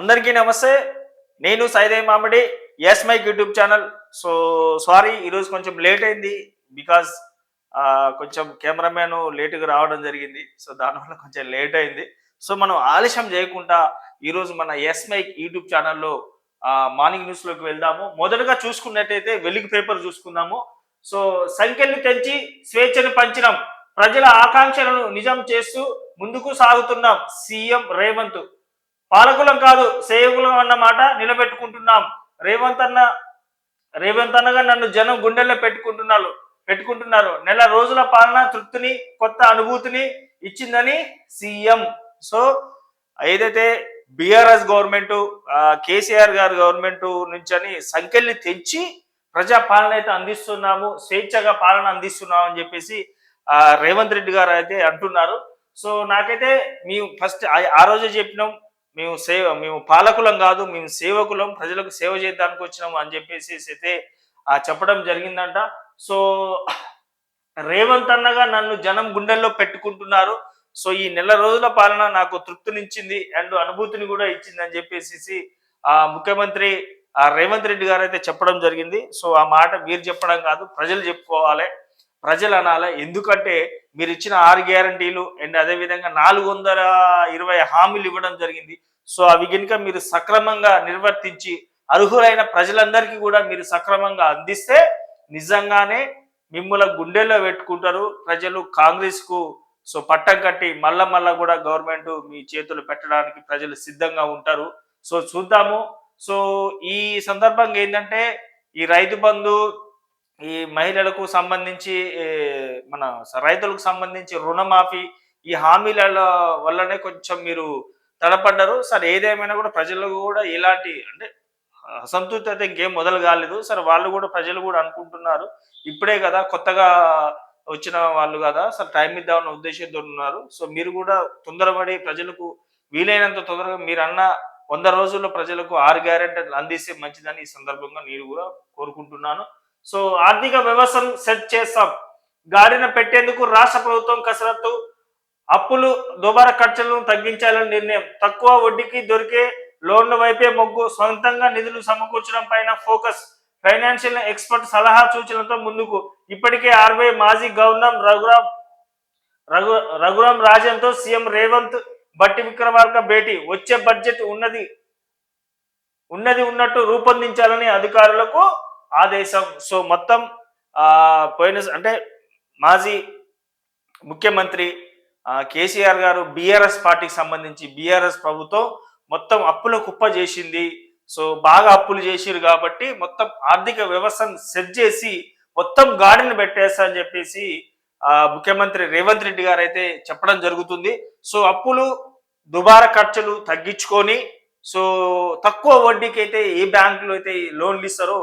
అందరికీ నమస్తే. నేను Saidaiah Mamidi S mic YouTube channel so sorry ఈరోజు కొంచెం లేట్ అయింది బికాస్ కొంచెం కెమెరామ్యాన్ లేటుగా రావడం జరిగింది. సో దానివల్ల కొంచెం లేట్ అయింది. సో మనం ఆలస్యం చేయకుండా ఈరోజు మన ఎస్ మైక్ యూట్యూబ్ ఛానల్లో మార్నింగ్ న్యూస్లోకి వెళ్దాము. మొదటగా చూసుకున్నట్టయితే వెలుగు పేపర్ చూసుకుందాము. సో సంఖ్యలు తెంచి స్వేచ్ఛను పంచడం ప్రజల ఆకాంక్షలను నిజం చేస్తూ ముందుకు సాగుతున్నాం. సీఎం రేవంత్. పాలకులం కాదు సేవకులం అన్నమాట నిలబెట్టుకుంటున్నాం. రేవంత్ అన్న రేవంత్ అన్నగా నన్ను జనం గుండెల్లో పెట్టుకుంటున్నారు పెట్టుకుంటున్నారు. నెల రోజుల పాలన తృప్తిని కొత్త అనుభూతిని ఇచ్చిందని సీఎం. సో ఏదైతే బీఆర్ఎస్ గవర్నమెంట్ కేసీఆర్ గారి గవర్నమెంట్ నుంచి అని సంఖ్యల్ని తెచ్చి ప్రజా పాలన అయితే అందిస్తున్నాము స్వేచ్ఛగా పాలన అందిస్తున్నాము అని చెప్పేసి రేవంత్ రెడ్డి గారు అయితే అంటున్నారు. సో నాకైతే మేము ఫస్ట్ ఆ రోజే చెప్పినాం మేము సేవ మేము పాలకులం కాదు మేము సేవకులం ప్రజలకు సేవ చేయడానికి వచ్చినాము అని చెప్పేసి అయితే ఆ చెప్పడం జరిగిందంట. సో రేవంత్ అన్నగా నన్ను జనం గుండెల్లో పెట్టుకుంటున్నారు. సో ఈ నెల రోజుల పాలన నాకు తృప్తినిచ్చింది అండ్ అనుభూతిని కూడా ఇచ్చింది అని చెప్పేసి ఆ ముఖ్యమంత్రి ఆ రేవంత్ రెడ్డి గారు అయితే చెప్పడం జరిగింది. సో ఆ మాట మీరు చెప్పడం కాదు ప్రజలు చెప్పుకోవాలి. ప్రజలు అనాలి ఎందుకంటే మీరు ఇచ్చిన ఆరు గ్యారంటీలు అండ్ అదేవిధంగా నాలుగు వందల ఇరవై హామీలు ఇవ్వడం జరిగింది. సో అవి కనుక మీరు సక్రమంగా నిర్వర్తించి అర్హులైన ప్రజలందరికీ కూడా మీరు సక్రమంగా అందిస్తే నిజంగానే మిమ్మల్ని గుండెల్లో పెట్టుకుంటారు. ప్రజలు కాంగ్రెస్కు సో పట్టం కట్టి మళ్ళా మళ్ళా కూడా గవర్నమెంట్ మీ చేతులు పెట్టడానికి ప్రజలు సిద్ధంగా ఉంటారు. సో చూద్దాము. సో ఈ సందర్భంగా ఏంటంటే ఈ రైతు బంధు ఈ మహిళలకు సంబంధించి మన రైతులకు సంబంధించి రుణమాఫీ ఈ హామీల వల్లనే కొంచెం మీరు తడపడ్డారు. సరే ఏదేమైనా కూడా ప్రజలకు కూడా ఇలాంటి అంటే అసంతృప్తి అయితే ఇంకేం మొదలు కాలేదు. సరే వాళ్ళు కూడా ప్రజలు కూడా అనుకుంటున్నారు. ఇప్పుడే కదా కొత్తగా వచ్చిన వాళ్ళు కదా సరే టైం ఇద్దామన్న ఉద్దేశంతో ఉన్నారు. సో మీరు కూడా తొందరపడి ప్రజలకు వీలైనంత తొందరగా మీరు అన్న వంద రోజుల్లో ప్రజలకు ఆరు గ్యారెంటీ అందిస్తే మంచిదని ఈ సందర్భంగా నేను కూడా కోరుకుంటున్నాను. సో ఆర్థిక వ్యవస్థను సెట్ చేస్తాం. గాడిన పెట్టేందుకు రాష్ట్ర ప్రభుత్వం కసరత్తు అప్పులు దుబారా ఖర్చులను తగ్గించాలని నిర్ణయం. తక్కువ వడ్డీకి దొరికే లోన్ల వైపే మొగ్గు. సొంతంగా నిధులు సమకూర్చడం పైన ఫోకస్. ఫైనాన్షియల్ ఎక్స్పర్ట్ సలహా సూచనలతో ముందుకు. ఇప్పటికే ఆర్బీఐ మాజీ గవర్నర్ రఘురాం రఘు రఘురామ్ రాజన్తో సీఎం రేవంత్ బట్టి విక్రమార్క భేటీ. వచ్చే బడ్జెట్ ఉన్నది ఉన్నది ఉన్నట్టు రూపొందించాలని అధికారులకు ఆదేశం సో మొత్తం పోయిన అంటే మాజీ ముఖ్యమంత్రి కేసీఆర్ గారు బీఆర్ఎస్ పార్టీకి సంబంధించి బీఆర్ఎస్ ప్రభుత్వం మొత్తం అప్పుల కుప్ప చేసింది. సో బాగా అప్పులు చేసిరు కాబట్టి మొత్తం ఆర్థిక వ్యవస్థను సెట్ చేసి మొత్తం గాడిని పెట్టేస్తా అని చెప్పేసి ఆ ముఖ్యమంత్రి రేవంత్ రెడ్డి గారు అయితే చెప్పడం జరుగుతుంది. సో అప్పులు దుబారా ఖర్చులు తగ్గించుకొని సో తక్కువ వడ్డీకి అయితే ఏ బ్యాంకులు అయితే లోన్లు ఇస్తారో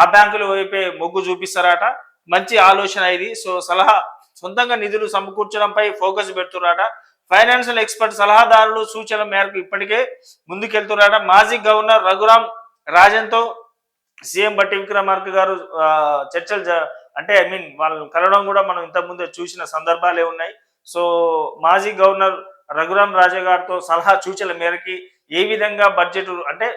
ఆ బ్యాంకుల వైపే మొగ్గు చూపిస్తారట. మంచి ఆలోచన ఇది. సో సలహా సొంతంగా నిధులు సమకూర్చడంపై ఫోకస్ పెడుతున్నారట. ఫైనాన్షియల్ ఎక్స్పర్ట్ సలహాదారులు సూచనల మేరకు ఇప్పటికే ముందుకెళ్తున్నారట. మాజీ గవర్నర్ రఘురాం రాజన్తో సీఎం బట్టి విక్రమార్క గారు చర్చలు అంటే ఐ మీన్ వాళ్ళని కలవడం కూడా మనం ఇంతకుముందే చూసిన సందర్భాలే ఉన్నాయి. సో మాజీ గవర్నర్ రఘురాం రాజా గారితో సలహా సూచనల మేరకి ఏ విధంగా బడ్జెట్ అంటే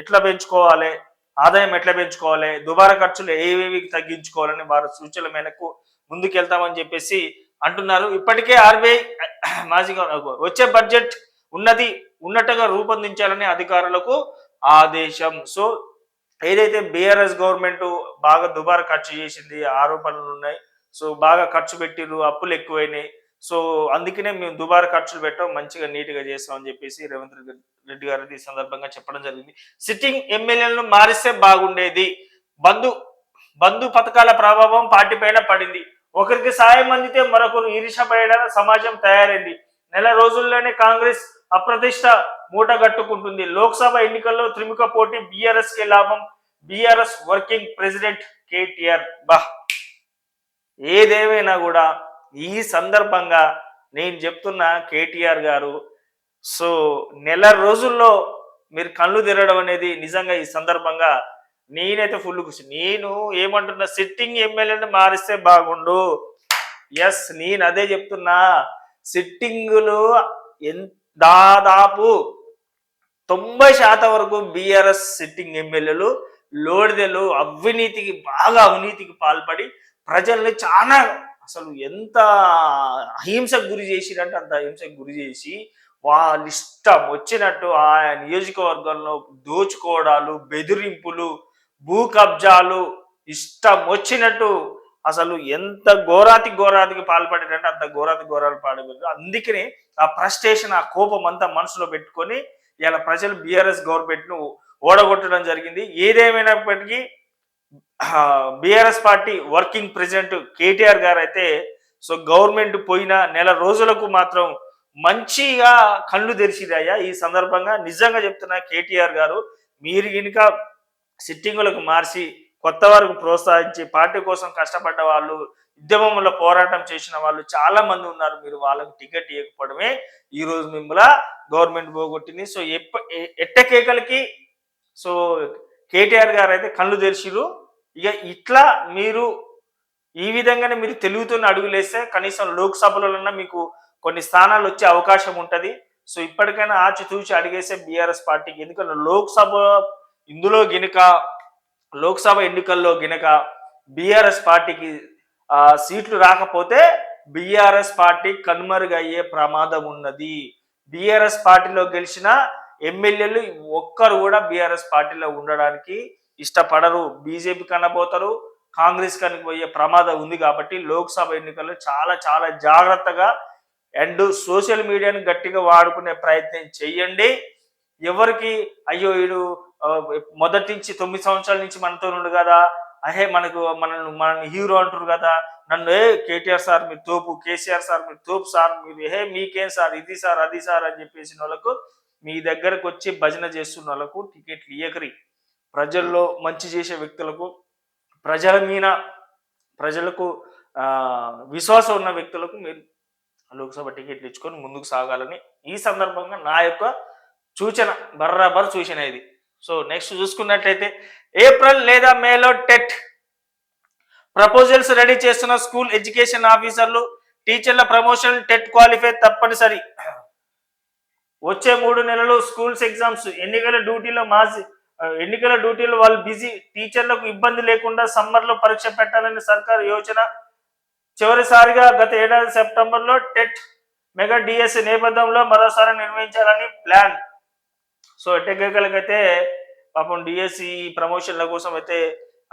ఎట్లా పెంచుకోవాలి? ఆదాయం ఎట్లా పెంచుకోవాలి? దుబారా ఖర్చులు ఏవేవి తగ్గించుకోవాలని వారి సూచనల మేరకు ముందుకెళ్తామని చెప్పేసి అంటున్నారు. ఇప్పటికే ఆర్బీఐ మాజీ వచ్చే బడ్జెట్ ఉన్నది ఉన్నట్టుగా రూపొందించాలని అధికారులకు ఆదేశం. సో ఏదైతే బీఆర్ఎస్ గవర్నమెంట్ బాగా దుబారా ఖర్చు చేసింది ఆరోపణలు ఉన్నాయి. సో బాగా ఖర్చు పెట్టిరు అప్పులు ఎక్కువైనాయి. సో అందుకనే మేము దుబారా ఖర్చులు పెట్టాం మంచిగా నీట్గా చెప్పేసి రేవంత్ రెడ్డి గారు ఈ సందర్భంగా చెప్పడం జరిగింది. సిట్టింగ్ ఎమ్మెల్యేలను మారిస్తే బాగుండేది. బంధు బంధు పథకాల ప్రభావం పార్టీ పైన పడింది. ఒకరికి సాయం అందితే మరొకరు ఈర్ష సమాజం తయారైంది. నెల రోజుల్లోనే కాంగ్రెస్ అప్రతిష్ట మూటగట్టుకుంటుంది లోక్సభ ఎన్నికల్లో త్రిముఖ పోటీ బీఆర్ఎస్ కే లాభం. BRS working president KTR. బా! ఏదేమైనా కూడా ఈ సందర్భంగా నేను చెప్తున్న కేటీఆర్ గారు సో నెల రోజుల్లో మీరు కళ్ళు తిరగడం అనేది నిజంగా ఈ సందర్భంగా నేనైతే ఫుల్ కూర్చు నేను ఏమంటున్నా సిట్టింగ్ ఎమ్మెల్యేని మారిస్తే బాగుండు. ఎస్ నేను అదే చెప్తున్నా. సిట్టింగులు ఎన్ దాదాపు తొంభై శాతం వరకు బీఆర్ఎస్ సిట్టింగ్ ఎమ్మెల్యేలు లోడిదెలు అవినీతికి బాగా అవినీతికి పాల్పడి ప్రజల్ని చాలా అసలు ఎంత అహింసకు గురి చేసిరంటే అంత అహింసకు గురి చేసి వాళ్ళ ఇష్టం వచ్చినట్టు ఆ నియోజకవర్గంలో దోచుకోవడాలు బెదిరింపులు భూ కబ్జాలు ఇష్టం వచ్చినట్టు అసలు ఎంత ఘోరాతి ఘోరాతికి పాల్పడినంటే అంత ఘోరాతి ఘోరాలు పాడబడి అందుకనే ఆ ఫ్రస్ట్రేషన్ ఆ కోపం అంతా మనసులో పెట్టుకొని ఇలా ప్రజలు బీఆర్ఎస్ గవర్నమెంట్ను ఓడగొట్టడం జరిగింది. ఏదేమైనప్పటికీ BRS party working president KTR గారు అయితే సో గవర్నమెంట్ పోయిన నెల రోజులకు మాత్రం మంచిగా కళ్ళు తెరిచిరయ్యా ఈ సందర్భంగా నిజంగా చెప్తున్న కేటీఆర్ గారు మీరు గినుక సిట్టింగులకు మార్చి కొత్త వారికి ప్రోత్సహించి పార్టీ కోసం కష్టపడ్డ వాళ్ళు ఉద్యమంలో పోరాటం చేసిన వాళ్ళు చాలా మంది ఉన్నారు. మీరు వాళ్ళకి టికెట్ ఇవ్వకపోవడమే ఈ రోజు మిమ్మల్ని గవర్నమెంట్ పోగొట్టింది. సో ఎప్ప ఎట్టకేకలకి సో కేటీఆర్ గారు అయితే కళ్ళు తెరిచిరు ఇక ఇట్లా మీరు ఈ విధంగానే మీరు తెలుగుతున్న అడుగులేస్తే కనీసం లోక్సభలోనన్నా మీకు కొన్ని స్థానాలు వచ్చే అవకాశం ఉంటుంది. సో ఇప్పటికైనా ఆచితూచి అడిగేసే బీఆర్ఎస్ పార్టీకి ఎందుకంటే లోక్సభ ఇందులో గినక లోక్సభ ఎన్నికల్లో గినక బీఆర్ఎస్ పార్టీకి సీట్లు రాకపోతే బీఆర్ఎస్ పార్టీ కనుమరుగయ్యే ప్రమాదం ఉన్నది. బీఆర్ఎస్ పార్టీలో గెలిచిన ఎమ్మెల్యేలు ఒక్కరు కూడా బీఆర్ఎస్ పార్టీలో ఉండడానికి ఇష్టపడరు. బీజేపీ కనబోతారు కాంగ్రెస్ కనిపోయే పోయే ప్రమాదం ఉంది కాబట్టి లోక్సభ ఎన్నికల్లో చాలా చాలా జాగ్రత్తగా అండ్ సోషల్ మీడియాను గట్టిగా వాడుకునే ప్రయత్నం చేయండి. ఎవరికి అయ్యో వీడు మొదటి నుంచి తొమ్మిది సంవత్సరాల నుంచి మనతో ఉండు కదా. అహే మనకు మనల్ని మన హీరో అంటారు కదా. నన్ను ఏ కేటీఆర్ సార్ మీరు తోపు కేసీఆర్ సార్ మీరు తోపు సార్ మీరు ఏ మీకేం సార్ ఇది సార్ అది సార్ అని చెప్పేసిన వాళ్ళకు మీ దగ్గరకు వచ్చి భజన చేస్తున్న వాళ్ళకు టికెట్లు ఇయ్యకరి. ప్రజల్లో మంచి చేసే వ్యక్తులకు ప్రజల మీద ప్రజలకు విశ్వాసం ఉన్న వ్యక్తులకు మీరు లోక్సభ టికెట్లు ఇచ్చుకొని ముందుకు సాగాలని ఈ సందర్భంగా నా యొక్క సూచన బర్రాబర్ సూచన ఇది. సో నెక్స్ట్ చూసుకున్నట్లయితే ఏప్రిల్ లేదా మేలో టెట్ ప్రపోజల్స్ రెడీ చేస్తున్న స్కూల్ ఎడ్యుకేషన్ ఆఫీసర్లు టీచర్ల ప్రమోషన్ టెట్ క్వాలిఫై తప్పనిసరి. వచ్చే మూడు నెలలు స్కూల్స్ ఎగ్జామ్స్ ఎన్నికల డ్యూటీలో మాజీ ఎన్నికల డ్యూటీలో వాళ్ళు బిజీ టీచర్లకు ఇబ్బంది లేకుండా సమ్మర్లో పరీక్ష పెట్టాలని సర్కార్ యోచన. చివరిసారిగా గత ఏడాది సెప్టెంబర్లో టెట్ మెగా డిఎస్ నేపథ్యంలో మరోసారి నిర్వహించాలని ప్లాన్. సో ఎట్టకేకలకైతే పాపం డిఎస్సి ప్రమోషన్ల కోసం అయితే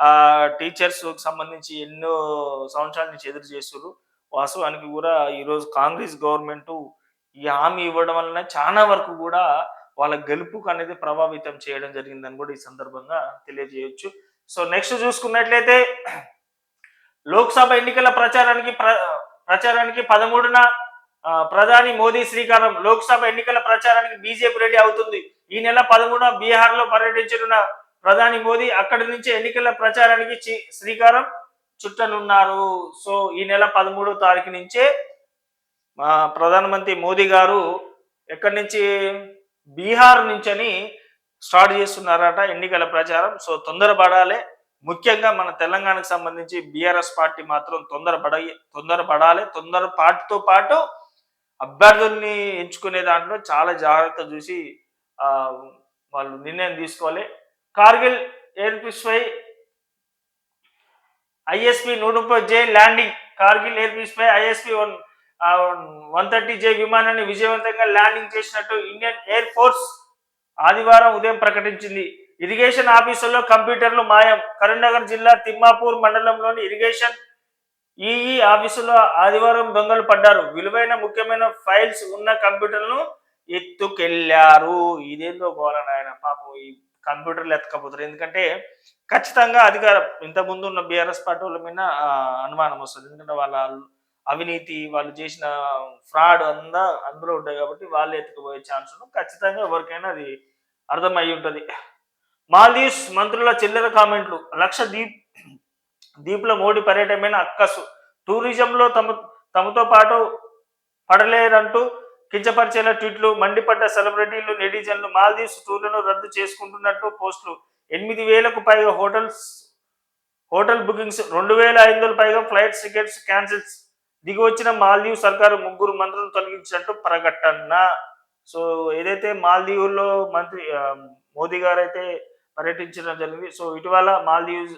ఆ టీచర్స్ సంబంధించి ఎన్నో సంవత్సరాల నుంచి ఎదురు చేస్తున్నారు వాస్తవానికి కూడా ఈరోజు కాంగ్రెస్ గవర్నమెంట్ ఈ హామీ ఇవ్వడం వలన చాలా వరకు కూడా వాళ్ళ గెలుపుకు అనేది ప్రభావితం చేయడం జరిగిందని కూడా ఈ సందర్భంగా తెలియజేయొచ్చు. సో నెక్స్ట్ చూసుకున్నట్లయితే లోక్సభ ఎన్నికల ప్రచారానికి ప్ర- ప్రచారానికి పదమూడున ప్రధాని మోదీ శ్రీకారం లోక్సభ ఎన్నికల ప్రచారానికి బీజేపీ రెడీ అవుతుంది. ఈ నెల పదమూడున బీహార్లో పర్యటించనున్న ప్రధాని మోదీ అక్కడి నుంచి ఎన్నికల ప్రచారానికి శ్రీకారం చుట్టనున్నారు. సో ఈ నెల పదమూడో తారీఖు నుంచే మా ప్రధానమంత్రి మోదీ గారు ఎక్కడి నుంచి బీహార్ నుంచని స్టార్ట్ చేస్తున్నారట ఎన్నికల ప్రచారం. సో తొందరపడాలి. ముఖ్యంగా మన తెలంగాణకు సంబంధించి బీఆర్ఎస్ పార్టీ మాత్రం తొందరపడ తొందరపడాలి. తొందర పాటుతో పాటు అభ్యర్థుల్ని ఎంచుకునే దాంట్లో చాలా జాగ్రత్త చూసి వాళ్ళు నిర్ణయం తీసుకోవాలి. కార్గిల్ ఎయిర్ పై ఐఎస్పి నూట ముప్పై జే ల్యాండింగ్. కార్గిల్ ఎయిర్ పై ISP one one thirty J విమానాన్ని విజయవంతంగా ల్యాండింగ్ చేసినట్టు ఇండియన్ ఎయిర్ ఫోర్స్ ఆదివారం ఉదయం ప్రకటించింది. ఇరిగేషన్ ఆఫీసుల్లో కంప్యూటర్లు మాయం. కరీంనగర్ జిల్లా తిమ్మాపూర్ మండలంలోని ఇరిగేషన్ ఈఈ ఆఫీసులో ఆదివారం దొంగలు పడ్డారు. విలువైన ముఖ్యమైన ఫైల్స్ ఉన్న కంప్యూటర్లను ఎత్తుకెళ్ళారు. ఇదేందో పోవాలని ఆయన పాపం ఈ కంప్యూటర్లు ఎత్తకపోతారు ఎందుకంటే ఖచ్చితంగా అధికారం ఇంతకుముందు ముందు ఉన్న బీఆర్ఎస్ పార్టీ వాళ్ళ మీద అనుమానం వస్తుంది. ఎందుకంటే వాళ్ళ అవినీతి వాళ్ళు చేసిన ఫ్రాడ్ అందా అందులో ఉంటాయి కాబట్టి వాళ్ళు ఎత్తుకుపోయే ఛాన్స్ ఖచ్చితంగా ఎవరికైనా అది అర్థమయ్యి ఉంటుంది. మాల్దీవ్స్ మంత్రుల చిల్లర కామెంట్లు. లక్ష దీప్ దీప్ల మోడీ పర్యటనమైన అక్కసు. టూరిజంలో తమ తమతో పాటు పడలేరంటూ కించపరిచేలా ట్వీట్లు. మండిపడ్డ సెలబ్రిటీలు నెటిజన్లు మాల్దీవ్స్ టూర్లను రద్దు చేసుకుంటున్నట్టు పోస్టులు. ఎనిమిది వేలకు పైగా హోటల్స్ హోటల్ బుకింగ్స్ రెండు వేల ఐదు వందల పైగా ఫ్లైట్ టికెట్స్ క్యాన్సిల్స్. దిగి వచ్చిన మాల్దీవ్ సర్కారు ముగ్గురు మంత్రులను తొలగించినట్టు ప్రకటన. సో ఏదైతే మాల్దీవుల్లో మంత్రి మోదీ గారు అయితే పర్యటించడం జరిగింది సో ఇటీవల మాల్దీవ్స్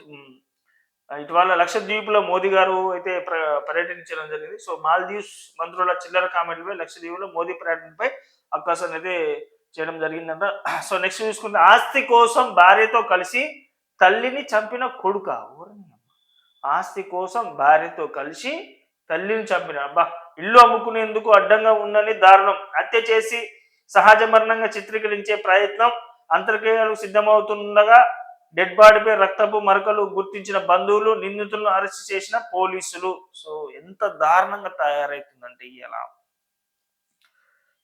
ఇటీవల లక్షద్వీప్లో మోదీ గారు అయితే ప్ర- పర్యటించడం జరిగింది. సో మాల్దీవ్స్ మంత్రుల చిల్లర కామెంట్లపై లక్షద్వీప్లో మోదీ పర్యటనపై అవకాశం అయితే చేయడం జరిగిందంట. సో నెక్స్ట్ చూసుకుంటే ఆస్తి కోసం భార్యతో కలిసి తల్లిని చంపిన కొడుక. ఆస్తి కోసం భార్యతో కలిసి తల్లిని చంపిన. అబ్బా ఇల్లు అమ్ముకునేందుకు అడ్డంగా ఉందని దారుణం. హత్య చేసి సహజ మరణంగా చిత్రీకరించే ప్రయత్నం అంతర్క్రియలకు సిద్ధమవుతుండగా డెడ్ బాడీపై రక్తపు మరకలు గుర్తించిన బంధువులు నిందితులను అరెస్ట్ చేసిన పోలీసులు. సో ఎంత దారుణంగా తయారవుతుందంటే ఇలా.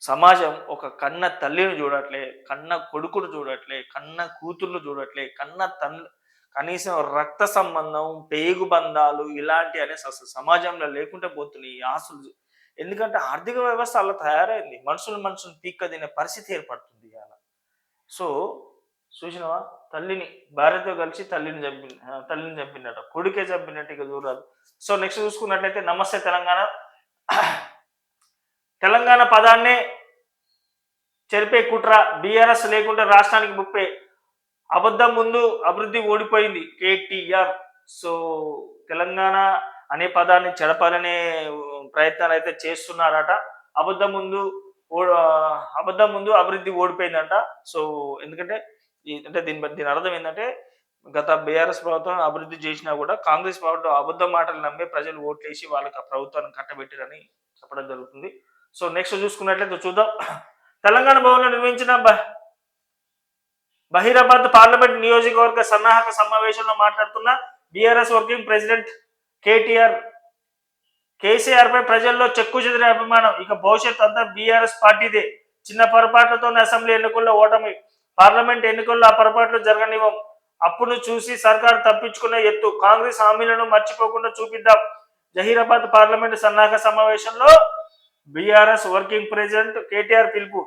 సమాజం ఒక కన్న తల్లిని చూడట్లే కన్న కొడుకును చూడట్లే కన్న కూతుర్లు చూడట్లే కన్న తల్లి కనీసం రక్త సంబంధం పేగు బంధాలు ఇలాంటి అనేసి అసలు సమాజంలో లేకుంటే పోతున్నాయి ఈ ఆశలు ఎందుకంటే ఆర్థిక వ్యవస్థ అలా తయారైంది. మనుషులు మనుషులు పీక్క తినే పరిస్థితి ఏర్పడుతుంది అలా సో చూసినవా? తల్లిని భార్యతో కలిసి తల్లిని చంపి తల్లిని చంపినట్ట కొడుకే చంపినట్టు ఇక చూడరాదు. సో నెక్స్ట్ చూసుకున్నట్లయితే నమస్తే తెలంగాణ. తెలంగాణ పదాన్నే చెరిపే కుట్ర బీఆర్ఎస్ లేకుంటే రాష్ట్రానికి ముప్పే. అబద్ధం ముందు అభివృద్ధి ఓడిపోయింది కేటీఆర్. సో తెలంగాణ అనే పదాన్ని చెడపాలనే ప్రయత్నాలు అయితే చేస్తున్నారట. అబద్ధం ముందు ఓ- అబద్ధం ముందు అభివృద్ధి ఓడిపోయిందంట. సో ఎందుకంటే అంటే దీని బట్టి దీని అర్థం ఏంటంటే గత బీఆర్ఎస్ ప్రభుత్వం అభివృద్ధి చేసినా కూడా కాంగ్రెస్ ప్రభుత్వం అబద్ధ మాటలు నమ్మి ప్రజలు ఓట్లేసి వాళ్ళకి ఆ ప్రభుత్వాన్ని కట్టబెట్టారని చెప్పడం జరుగుతుంది. సో నెక్స్ట్ చూసుకున్నట్లయితే చూద్దాం. తెలంగాణ భవన్లో నిర్మించిన బ- బహిరాబాద్ పార్లమెంట్ నియోజకవర్గ సన్నాహక సమావేశంలో మాట్లాడుతున్న BRS working president KTR. KCR పై ప్రజల్లో చెక్కు చెదిరే అభిమానం. ఇక భవిష్యత్ అంతా బీఆర్ఎస్ పార్టీదే. చిన్న పొరపాట్లతోనే అసెంబ్లీ ఎన్నికల్లో ఓటమి. పార్లమెంట్ ఎన్నికల్లో ఆ పొరపాట్లు జరగనివ్వం. అప్పును చూసి సర్కార్ తప్పించుకునే ఎత్తు. కాంగ్రెస్ హామీలను మర్చిపోకుండా చూపిద్దాం. జహీరాబాద్ పార్లమెంట్ సన్నాహక సమావేశంలో బీఆర్ఎస్ వర్కింగ్ ప్రెసిడెంట్ కేటీఆర్ పిలుపు.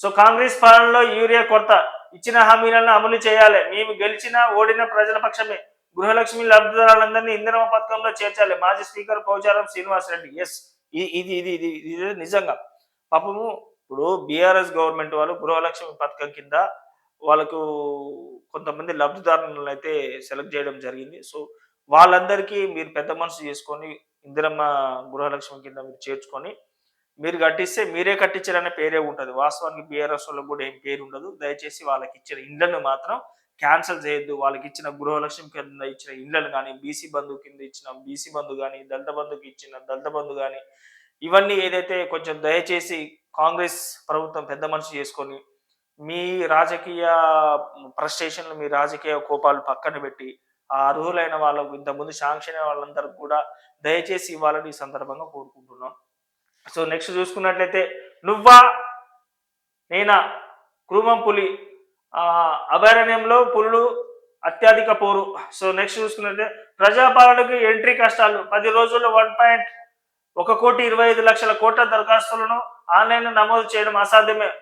సో కాంగ్రెస్ పాలనలో యూరియా కొరత ఇచ్చిన హామీలను అమలు చేయాలి. మేము గెలిచిన ఓడిన ప్రజల పక్షమే. గృహలక్ష్మి లబ్ధిదారులందరినీ ఇంధన పథకంలో చేర్చాలి. మాజీ స్పీకర్ పోచారం శ్రీనివాస్ రెడ్డి ఎస్ ఇది ఇది ఇది ఇది ఇది నిజంగా. పాపము ఇప్పుడు బీఆర్ఎస్ గవర్నమెంట్ వాళ్ళు గృహలక్ష్మి పథకం కింద వాళ్ళకు కొంతమంది లబ్ధిదారులను అయితే సెలెక్ట్ చేయడం జరిగింది. సో వాళ్ళందరికీ మీరు పెద్ద మనసు చేసుకొని ఇందిరమ్మ గృహలక్ష్మి కింద మీరు చేర్చుకొని మీరు కట్టిస్తే మీరే కట్టించారనే పేరే ఉంటుంది. వాస్తవానికి బీఆర్ఎస్ వాళ్ళకి కూడా ఏం పేరు ఉండదు. దయచేసి వాళ్ళకి ఇచ్చిన ఇండ్లను మాత్రం క్యాన్సిల్ చేయొద్దు. వాళ్ళకి ఇచ్చిన గృహలక్ష్మి కింద ఇచ్చిన ఇండ్లను కానీ బీసీ బంధు కింద ఇచ్చిన బీసీ బంధు కానీ దళిత బంధుకి ఇచ్చిన దళిత బంధు కానీ ఇవన్నీ ఏదైతే కొంచెం దయచేసి కాంగ్రెస్ ప్రభుత్వం పెద్ద మనిషి చేసుకొని మీ రాజకీయ ఫ్రస్ట్రేషన్లు మీ రాజకీయ కోపాలు పక్కన పెట్టి ఆ అర్హులైన వాళ్ళకు ఇంతకుముందు శాంక్షన్ అయిన వాళ్ళందరికీ కూడా దయచేసి ఇవ్వాలని ఈ సందర్భంగా కోరుకుంటున్నాం. సో నెక్స్ట్ చూసుకున్నట్లయితే నువ్వా నేనా క్రూమం పులి అభయారణ్యంలో పులులు అత్యధిక పోరు. సో నెక్స్ట్ చూసుకున్నట్లయితే ప్రజాపాలనకు ఎంట్రీ కష్టాలు. పది రోజుల్లో వన్ పాయింట్ ఒక కోటి ఇరవై ఐదు లక్షల కోట్ల దరఖాస్తులను ఆన్లైన్ నమోదు చేయడం అసాధ్యమే.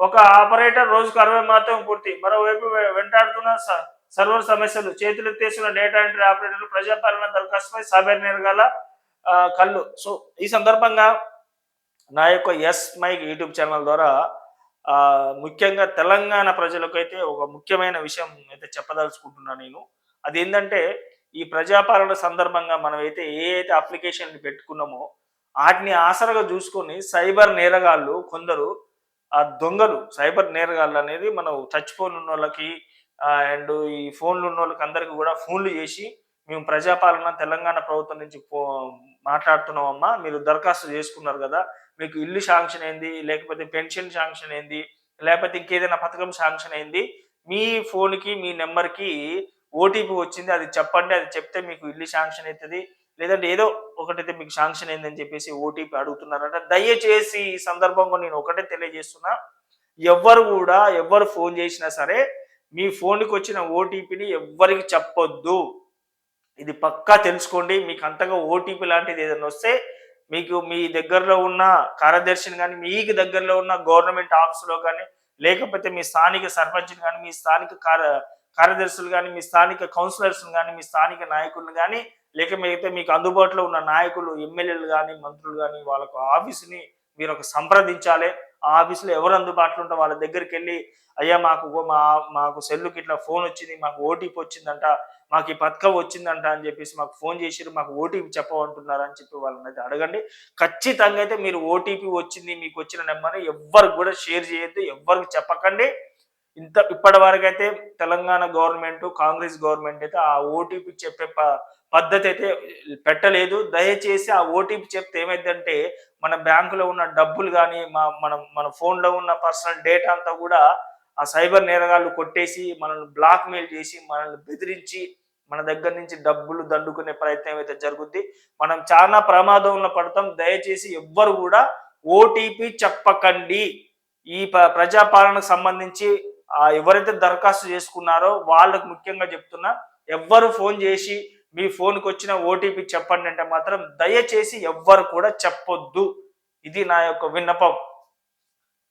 ఒక ఆపరేటర్ రోజుకు అరవై మాత్రం పూర్తి. మరోవైపు వెంటాడుతున్న స- సర్వర్ సమస్యలు. చేతులు తీసిన డేటా ఎంట్రీ ఆపరేటర్లు ప్రజాపాలన దరఖాస్తుపై సాబేర్ నిర్గల కళ్ళు. సో ఈ సందర్భంగా నా యొక్క ఎస్ మైక్ యూట్యూబ్ ఛానల్ ద్వారా ముఖ్యంగా తెలంగాణ ప్రజలకు అయితే ఒక ముఖ్యమైన విషయం అయితే చెప్పదలుచుకుంటున్నాను నేను. అది ఏంటంటే ఈ ప్రజాపాలన సందర్భంగా మనం అయితే ఏ అయితే అప్లికేషన్ పెట్టుకున్నామో వాటిని ఆసరగా చూసుకొని సైబర్ నేరగాళ్ళు కొందరు ఆ దొంగలు. సైబర్ నేరగాళ్ళు అనేది మనం టచ్ ఫోన్ ఉన్న వాళ్ళకి అండ్ ఈ ఫోన్లు ఉన్న వాళ్ళకి అందరికి కూడా ఫోన్లు చేసి మేము ప్రజాపాలన తెలంగాణ ప్రభుత్వం నుంచి మాట్లాడుతున్నామమ్మా. మీరు దరఖాస్తు చేసుకున్నారు కదా. మీకు ఇల్లు శాంక్షన్ అయింది లేకపోతే పెన్షన్ శాంక్షన్ అయింది లేకపోతే ఇంకేదైనా పథకం శాంక్షన్ అయింది. మీ ఫోన్కి మీ నెంబర్కి ఓటీపీ వచ్చింది. అది చెప్పండి అది చెప్తే మీకు ఇల్లు శాంక్షన్ అవుతుంది. లేదంటే ఏదో ఒకటైతే మీకు శాంక్షన్ అయిందని చెప్పేసి ఓటీపీ అడుగుతున్నారంట. దయచేసి ఈ సందర్భంగా నేను ఒకటే తెలియజేస్తున్నా. ఎవ్వరు కూడా ఎవ్వరు ఫోన్ చేసినా సరే మీ ఫోన్కి వచ్చిన ఓటీపీని ఎవ్వరికి చెప్పొద్దు. ఇది పక్కా తెలుసుకోండి. మీకు అంతగా ఓటీపీ లాంటిది ఏదైనా వస్తే మీకు మీ దగ్గరలో ఉన్న కార్యదర్శిని కానీ మీకు దగ్గరలో ఉన్న గవర్నమెంట్ ఆఫీసులో కానీ లేకపోతే మీ స్థానిక సర్పంచ్ని కానీ మీ స్థానిక కార్య కార్యదర్శులు కానీ మీ స్థానిక కౌన్సిలర్స్ని కానీ మీ స్థానిక నాయకులను కానీ లేకపోతే మీకు అందుబాటులో ఉన్న నాయకులు ఎమ్మెల్యేలు కానీ మంత్రులు కానీ వాళ్ళకు ఆఫీసుని మీరు ఒక సంప్రదించాలి. ఆ ఆఫీస్లో ఎవరు అందుబాటులో ఉంటే వాళ్ళ దగ్గరికి వెళ్ళి అయ్యా మాకు మా మాకు సెల్లుకి ఇట్లా ఫోన్ వచ్చింది మాకు ఓటీపీ వచ్చిందంట మాకు ఈ పథకం వచ్చిందంట అని చెప్పేసి మాకు ఫోన్ చేసిరు మాకు ఓటీపీ చెప్పమంటున్నారు అని చెప్పి వాళ్ళని అయితే అడగండి. ఖచ్చితంగా అయితే మీరు ఓటీపీ వచ్చింది మీకు వచ్చిన నెంబర్ని ఎవ్వరికి కూడా షేర్ చేయొద్దు ఎవ్వరికి చెప్పకండి. ఇంత ఇప్పటి వరకు అయితే తెలంగాణ గవర్నమెంట్ కాంగ్రెస్ గవర్నమెంట్ అయితే ఆ ఓటీపీ చెప్పే ప- పద్ధతి అయితే పెట్టలేదు. దయచేసి ఆ ఓటీపీ చెప్తే ఏమైందంటే మన బ్యాంకులో ఉన్న డబ్బులు కానీ మా మన మన ఫోన్లో ఉన్న పర్సనల్ డేటా అంతా కూడా ఆ సైబర్ నేరగాళ్ళు కొట్టేసి మనల్ని బ్లాక్ మెయిల్ చేసి మనల్ని బెదిరించి మన దగ్గర నుంచి డబ్బులు దండుకునే ప్రయత్నం అయితే జరుగుద్ది. మనం చాలా ప్రమాదంలో పడతాం. దయచేసి ఎవ్వరు కూడా ఓటీపీ చెప్పకండి. ఈ ప- ప్రజాపాలనకు సంబంధించి ఆ ఎవరైతే దరఖాస్తు చేసుకున్నారో వాళ్ళకు ముఖ్యంగా చెప్తున్నా ఎవ్వరు ఫోన్ చేసి మీ ఫోన్కి వచ్చిన ఓటీపీ చెప్పండి అంటే మాత్రం దయచేసి ఎవ్వరు కూడా చెప్పొద్దు. ఇది నా యొక్క విన్నపం.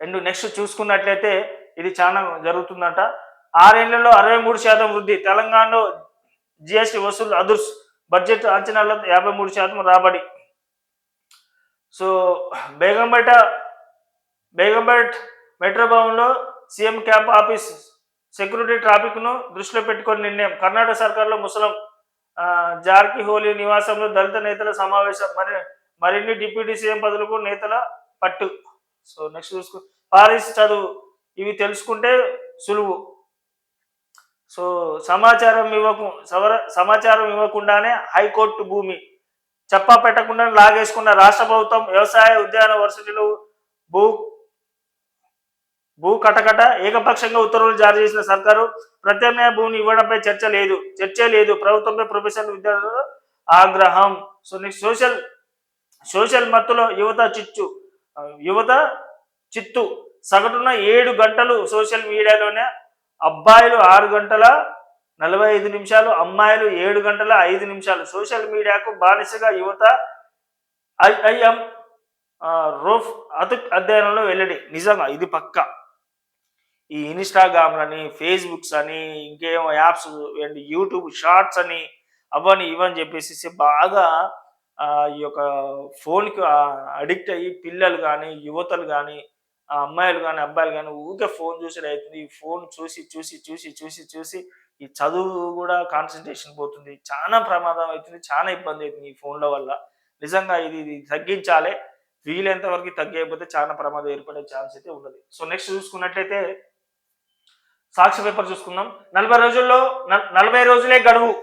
అండ్ నెక్స్ట్ చూసుకున్నట్లయితే ఇది చాలా జరుగుతుందంట. ఆరేళ్ళలో అరవై మూడు శాతం వృద్ధి. తెలంగాణలో జిఎస్టి వసూలు అదుర్స్. బడ్జెట్ అంచనాల యాభై మూడు శాతం రాబడి. సో బేగంపేట బేగంపేట్ మెట్రో భవన్లో సీఎం క్యాంప్ ఆఫీస్ సెక్యూరిటీ ట్రాఫిక్ను దృష్టిలో పెట్టుకుని నిర్ణయం. కర్ణాటక సర్కార్లో ముసలం ఆ, జార్కిహోలీ నివాసంలో దళిత నేతల సమావేశం. మరి మరిన్ని డిప్యూటీ సీఎం పదవులకు నేతల పట్టు. సో నెక్స్ట్ చూసుకో పారిస్ చదువు. ఇవి తెలుసుకుంటే సులువు. సో సమాచారం ఇవ్వకు సవర సమాచారం ఇవ్వకుండానే హైకోర్టు భూమి. చెప్పా పెట్టకుండా లాగేసుకున్న రాష్ట్ర ప్రభుత్వం వ్యవసాయ ఉద్యాన వర్సిటీలు భూ భూ కటకట ఏకపక్షంగా ఉత్తర్వులు జారీ చేసిన సర్కారు ప్రత్యామ్నాయ భూమిని ఇవ్వడంపై చర్చ లేదు. చర్చ లేదు. ప్రభుత్వంపై ప్రొఫెషనల్ విద్యార్థుల ఆగ్రహం. సో నెక్స్ట్ సోషల్ సోషల్ మత్తులో యువత చిచ్చు యువత చిత్తు. సగటున ఏడు గంటలు సోషల్ మీడియాలోనే అబ్బాయిలు ఆరు గంటల నలభై ఐదు నిమిషాలు అమ్మాయిలు ఏడు గంటల ఐదు నిమిషాలు. సోషల్ మీడియాకు బానిసగా యువత ఐఐఎం రోఫ్ అతు అధ్యయనంలో వెల్లడి నిజంగా ఇది పక్క. ఈ ఇన్స్టాగ్రామ్లని ఫేస్బుక్స్ అని ఇంకేమో యాప్స్ అండ్ యూట్యూబ్ షార్ట్స్ అని అవని ఇవని చెప్పేసి బాగా ఈ యొక్క ఫోన్కి అడిక్ట్ అయ్యి పిల్లలు కానీ యువతలు కానీ ఆ అమ్మాయిలు కానీ అబ్బాయిలు కానీ ఊరికే ఫోన్ చూసి అవుతుంది ఈ ఫోన్ చూసి చూసి చూసి చూసి చూసి ఈ చదువు కూడా కాన్సన్ట్రేషన్ పోతుంది. చాలా ప్రమాదం అవుతుంది చాలా ఇబ్బంది అవుతుంది ఈ ఫోన్ల వల్ల. నిజంగా ఇది ఇది తగ్గించాలి. వీలైనంత వరకు తగ్గకపోతే చాలా ప్రమాదం ఏర్పడే ఛాన్స్ అయితే ఉన్నది సో నెక్స్ట్ చూసుకున్నట్లయితే సాక్షి పేపర్ చూసుకుందాం. నలభై రోజుల్లో నలభై రోజులే గడువు.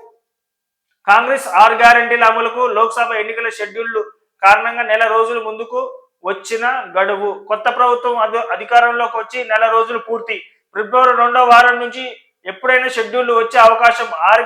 కాంగ్రెస్ ఆరు గ్యారంటీల అమలుకు లోక్సభ ఎన్నికల షెడ్యూల్ కారణంగా నెల రోజులు ముందుకు వచ్చిన గడువు. కొత్త ప్రభుత్వం అధికారంలోకి వచ్చి నెల రోజులు పూర్తి. ఫిబ్రవరి రెండో వారం నుంచి ఎప్పుడైనా షెడ్యూల్ వచ్చే అవకాశం ఆరు